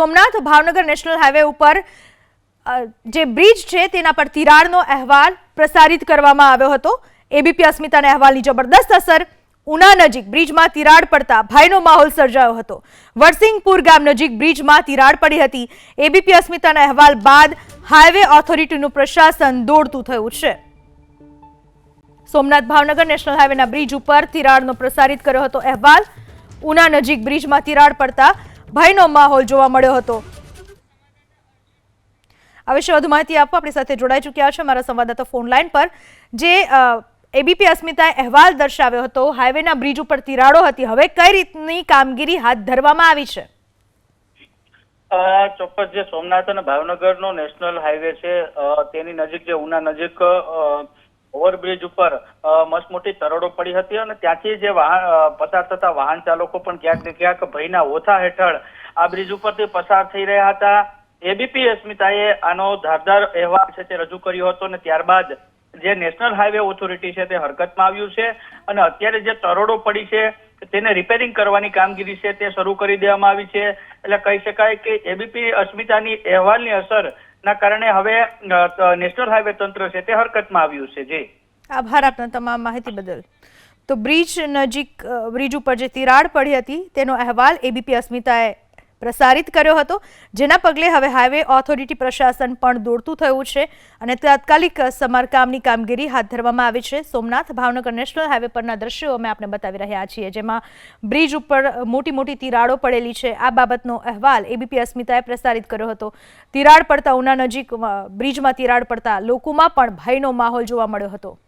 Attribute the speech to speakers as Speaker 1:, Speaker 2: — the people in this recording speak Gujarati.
Speaker 1: સોમનાથ ભાવનગર નેશનલ હાઈવે ઉપર જે બ્રિજ છે તેના પર તિરાડનો અહેવાલ પ્રસારિત કરવામાં આવ્યો હતો. એબીપી અસ્મિતાના અહેવાલની જબરદસ્ત અસર, ઉના નજીક બ્રિજમાં તિરાડ પડતા ભયનો માહોલ સર્જાયો હતો. વરસિંગપુર ગામ નજીક બ્રિજમાં તિરાડ પડી હતી. એબીપી અસ્મિતાના અહેવાલ બાદ હાઈવે ઓથોરિટીનું પ્રશાસન દોડતું થયું છે. સોમનાથ ભાવનગર નેશનલ હાઈવેના બ્રિજ ઉપર તિરાડનો પ્રસારિત કર્યો હતો અહેવાલ. ઉના નજીક બ્રિજમાં તિરાડ પડતા ભયનો માહોલ જોવા મળ્યો હતો. આ વિશે વધુ માહિતી આપવા આપણી સાથે જોડાઈ ચૂક્યા છે મારા સંવાદદાતા ફોન લાઈન પર, જે એબીપી અસ્મિતાએ અહેવાલ દર્શાવ્યો હતો, હાઈવેના બ્રિજ ઉપર તિરાડો હતી. હવે કઈ રીતની કામગીરી હાથ ધરવામાં આવી છે?
Speaker 2: ચોક્કસ જે સોમનાથ અને ભાવનગરનો નેશનલ હાઈવે છે તેની નજીક જે ઉના નજીક ઓવરબ્રિજ ઉપર મસ્ત મોટી તરડો પડી હતી અને ત્યાંથી જે વાહન પસાર થતા વાહન ચાલકો પણ ક્યાંક ને ક્યાંક ભયના ઓથા હેઠળ આ બ્રિજ ઉપરથી પસાર થઈ રહ્યા હતા. એબીપી અસ્મિતાએ આનો ધારદાર અહેવાલ છે તે રજૂ કર્યો હતો અને ત્યારબાદ જે નેશનલ હાઈવે ઓથોરિટી છે તે હરકતમાં આવ્યું છે અને અત્યારે જે તરોડો પડી છે તેને રિપેરિંગ કરવાની કામગીરી છે તે શરૂ કરી દેવામાં આવી છે. એટલે કહી શકાય કે એબીપી અસ્મિતાની અહેવાલની અસર ના કારણે હવે નેશનલ હાઈવે તંત્ર છે તે હરકતમાં આવ્યું છે. જી.
Speaker 1: આભાર આપના તમામ માહિતી બદલ. તો બ્રિજ નજીક બ્રિજ ઉપર જે તિરાડ પડી હતી, તેનો અહેવાલ એબીપી અસ્મિતાએ પ્રસારિત કર્યો હતો, જેના પગલે હવે હાઈવે ઓથોરિટી પ્રશાસન પણ દોડતું થયું છે અને તાત્કાલિક સમારકામની કામગીરી હાથ ધરવામાં આવી છે. સોમનાથ ભાવનગર નેશનલ હાઈવે પરના દ્રશ્યો અમે આપને બતાવી રહ્યા છીએ, જેમાં બ્રિજ ઉપર મોટી મોટી તિરાડો પડેલી છે. આ બાબતનો અહેવાલ એબીપી અસ્મિતાએ પ્રસારિત કર્યો હતો. તિરાડ પડતા ઉના નજીક બ્રિજમાં તિરાડ પડતા લોકોમાં પણ ભયનો માહોલ જોવા મળ્યો હતો.